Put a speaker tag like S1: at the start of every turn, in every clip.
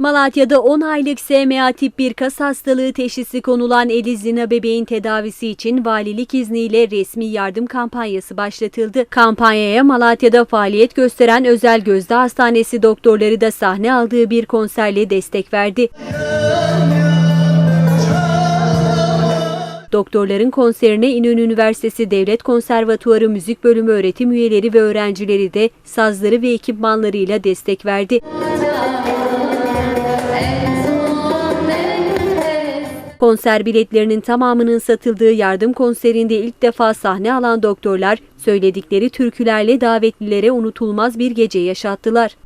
S1: Malatya'da 10 aylık SMA tip 1 kas hastalığı teşhisi konulan Elizina bebeğin tedavisi için valilik izniyle resmi yardım kampanyası başlatıldı. Kampanyaya Malatya'da faaliyet gösteren Özel Gözde Hastanesi doktorları da sahne aldığı bir konserle destek verdi. Doktorların konserine İnönü Üniversitesi Devlet Konservatuarı Müzik Bölümü öğretim üyeleri ve öğrencileri de sazları ve ekipmanlarıyla destek verdi. Konser biletlerinin tamamının satıldığı yardım konserinde ilk defa sahne alan doktorlar söyledikleri türkülerle davetlilere unutulmaz bir gece yaşattılar.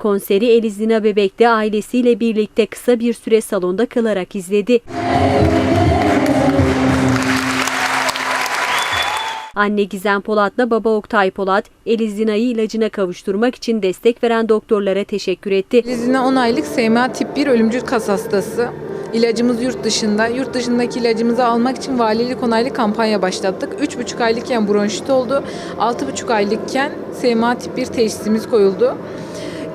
S1: Konseri Elizina Bebek'te ailesiyle birlikte kısa bir süre salonda kalarak izledi. Anne Gizem Polat'la baba Oktay Polat, Elizina'yı ilacına kavuşturmak için destek veren doktorlara teşekkür etti.
S2: Lizine 10 aylık SMA tip 1 ölümcül kas hastası. İlacımız yurt dışında. Yurt dışındaki ilacımızı almak için valilik onaylı kampanya başlattık. 3,5 aylıkken bronşit oldu. 6,5 aylıkken SMA tip 1 teşhisimiz koyuldu.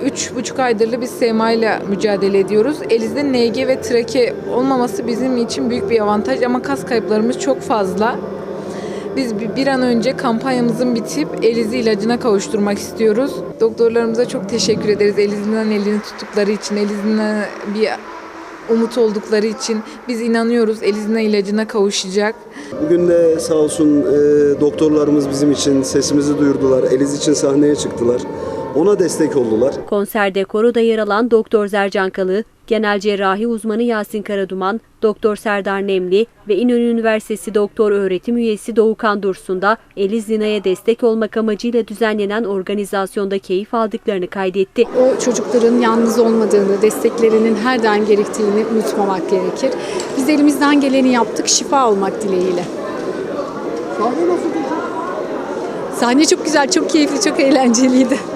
S2: 3,5 aydır biz SMA ile mücadele ediyoruz. Elimizde NG ve trake olmaması bizim için büyük bir avantaj ama kas kayıplarımız çok fazla. Biz bir- an önce kampanyamızın bitip Elizi ilacına kavuşturmak istiyoruz. Doktorlarımıza çok teşekkür ederiz. Elizinden elini tuttukları için, Elizinden bir umut oldukları için. Biz inanıyoruz Elizinden ilacına kavuşacak.
S3: Bugün de sağ olsun e, doktorlarımız bizim için sesimizi duyurdular. Eliz için sahneye çıktılar. Ona destek oldular.
S1: Konserde koroda yer alan Doktor Zercan Kalı, Genel Cerrahi uzmanı Yasin Karaduman, Doktor Serdar Nemli ve İnönü Üniversitesi Doktor Öğretim Üyesi Doğukan Dursun da Elizina'ya destek olmak amacıyla düzenlenen organizasyonda keyif aldıklarını kaydetti.
S4: o çocukların yalnız olmadığını, desteklerinin her daim gerektiğini unutmamak gerekir. Biz elimizden geleni yaptık, şifa olmak dileğiyle. Sahne çok güzel, çok keyifli, çok eğlenceliydi.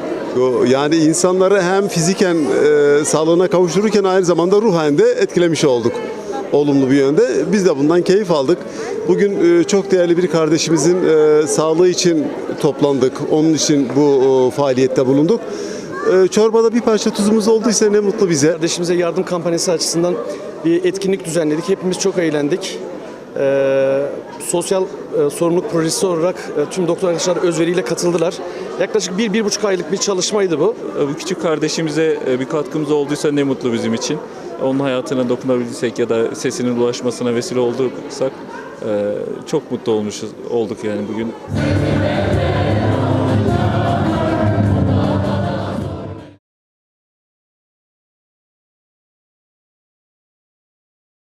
S5: Yani insanları hem fiziken e, sağlığına kavuştururken aynı zamanda ruhen de etkilemiş olduk olumlu bir yönde. Biz de bundan keyif aldık. Bugün e, çok değerli bir kardeşimizin e, sağlığı için toplandık. Onun için bu e, faaliyette bulunduk. E, çorbada bir parça tuzumuz olduysa ne mutlu bize.
S6: Kardeşimize yardım kampanyası açısından bir etkinlik düzenledik. Hepimiz çok eğlendik. Ee, sosyal e, sorumluluk projesi olarak e, tüm doktor arkadaşlar özveriyle katıldılar. Yaklaşık bir, bir buçuk aylık bir çalışmaydı bu.
S7: Bu küçük kardeşimize e, bir katkımız olduysa ne mutlu bizim için. Onun hayatına dokunabilsek ya da sesinin ulaşmasına vesile olduysak e, çok mutlu olmuşuz olduk yani bugün.